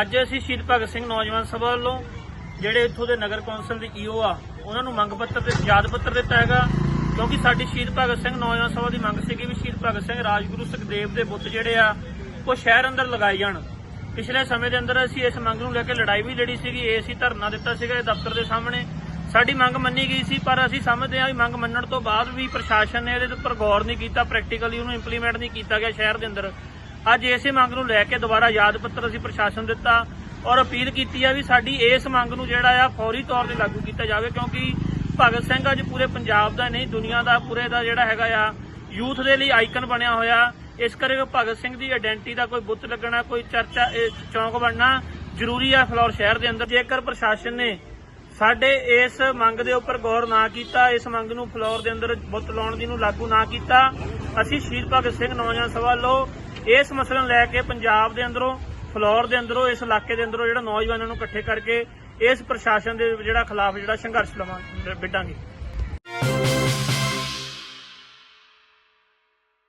ਅੱਜ ਅਸੀਂ ਸ਼ਹੀਦ ਭਗਤ ਸਿੰਘ ਨੌਜਵਾਨ ਸਭਾ ਵੱਲੋਂ ਜਿਹੜੇ ਇੱਥੋਂ ਦੇ ਨਗਰ ਕੌਂਸਲ ਦੇ ਈਓ ਆ, ਉਹਨਾਂ ਨੂੰ ਮੰਗ ਪੱਤਰ ਤੇ ਯਾਦ ਪੱਤਰ ਦਿੱਤਾ ਹੈਗਾ, ਕਿਉਂਕਿ ਸਾਡੀ ਸ਼ਹੀਦ ਭਗਤ ਸਿੰਘ ਨੌਜਵਾਨ ਸਭਾ ਦੀ ਮੰਗ ਸੀਗੀ ਵੀ ਸ਼ਹੀਦ ਭਗਤ ਸਿੰਘ ਰਾਜਗੁਰੂ ਸੁਖਦੇਵ ਦੇ ਬੁੱਤ ਜਿਹੜੇ ਆ, ਉਹ ਸ਼ਹਿਰ ਅੰਦਰ ਲਗਾਏ ਜਾਣ। ਪਿਛਲੇ ਸਮੇਂ ਦੇ ਅੰਦਰ ਅਸੀਂ ਇਸ ਮੰਗ ਨੂੰ ਲੈ ਕੇ ਲੜਾਈ ਵੀ ਲੜੀ ਸੀਗੀ, ਇਹ ਅਸੀਂ ਧਰਨਾ ਦਿੱਤਾ ਸੀਗਾ ਦਫ਼ਤਰ ਦੇ ਸਾਹਮਣੇ। ਸਾਡੀ ਮੰਗ ਮੰਨੀ ਗਈ ਸੀ, ਪਰ ਅਸੀਂ ਸਮਝਦੇ ਹਾਂ ਵੀ ਮੰਗ ਮੰਨਣ ਤੋਂ ਬਾਅਦ ਵੀ ਪ੍ਰਸ਼ਾਸਨ ਨੇ ਇਹਦੇ ਉੱਪਰ ਗੌਰ ਨਹੀਂ ਕੀਤਾ ਪ੍ਰੈਕਟੀਕਲੀ ਉਹਨੂੰ ਇੰਪਲੀਮੈਂਟ ਨਹੀਂ ਕੀਤਾ ਗਿਆ ਸ਼ਹਿਰ ਦੇ ਅੰਦਰ। ਅੱਜ ਇਸੇ ਮੰਗ ਨੂੰ ਲੈ ਕੇ ਦੁਬਾਰਾ ਯਾਦ ਪੱਤਰ ਅਸੀਂ ਪ੍ਰਸ਼ਾਸਨ ਦਿੱਤਾ ਔਰ ਅਪੀਲ ਕੀਤੀ ਆ ਵੀ ਸਾਡੀ ਇਸ ਮੰਗ ਨੂੰ ਜਿਹੜਾ ਆ ਫੌਰੀ ਤੌਰ ਤੇ ਲਾਗੂ ਕੀਤਾ ਜਾਵੇ ਕਿਉਂਕਿ ਭਗਤ ਸਿੰਘ ਅੱਜ ਪੂਰੇ ਪੰਜਾਬ ਦਾ ਨਹੀਂ, ਦੁਨੀਆ ਦਾ, ਪੂਰੇ ਦਾ ਜਿਹੜਾ ਹੈਗਾ ਆ, ਯੂਥ ਦੇ ਲਈ ਆਈਕਨ ਬਣਿਆ ਹੋਇਆ। ਇਸ ਕਰਕੇ ਭਗਤ ਸਿੰਘ ਦੀ ਆਇਡੈਂਟੀ ਦਾ ਕੋਈ ਬੁੱਤ ਲੱਗਣਾ, ਕੋਈ ਚਰਚਾ ਚੌਂਕ ਬਣਨਾ ਜ਼ਰੂਰੀ ਆ ਫਲੌਰ ਸ਼ਹਿਰ ਦੇ ਅੰਦਰ। ਜੇਕਰ ਪ੍ਰਸ਼ਾਸਨ ਨੇ ਸਾਡੇ ਇਸ ਮੰਗ ਦੇ ਉੱਪਰ ਗੌਰ ਨਾ ਕੀਤਾ, ਇਸ ਮੰਗ ਨੂੰ ਫਲੋਰ ਦੇ ਅੰਦਰ ਬੁੱਤ ਲਾਉਣ ਦੀ ਨੂੰ ਲਾਗੂ ਨਾ ਕੀਤਾ, ਅਸੀਂ ਸ਼ਹੀਦ ਭਗਤ ਸਿੰਘ ਨੌਜਵਾਨ ਸਭਾ ਵੱਲੋਂ ਇਸ ਮਸਲੇ ਨੂੰ ਲੈ ਕੇ ਪੰਜਾਬ ਦੇ ਅੰਦਰੋਂ, ਫਲੋਰ ਦੇ ਅੰਦਰੋਂ, ਇਸ ਇਲਾਕੇ ਦੇ ਅੰਦਰੋਂ ਜਿਹੜਾ ਨੌਜਵਾਨਾਂ ਨੂੰ ਇਕੱਠੇ ਕਰਕੇ ਇਸ ਪ੍ਰਸ਼ਾਸਨ ਦੇ ਜਿਹੜਾ ਖਿਲਾਫ ਜਿਹੜਾ ਸੰਘਰਸ਼ ਲਵਾਂ ਵਿੱਢਾਂਗੇ।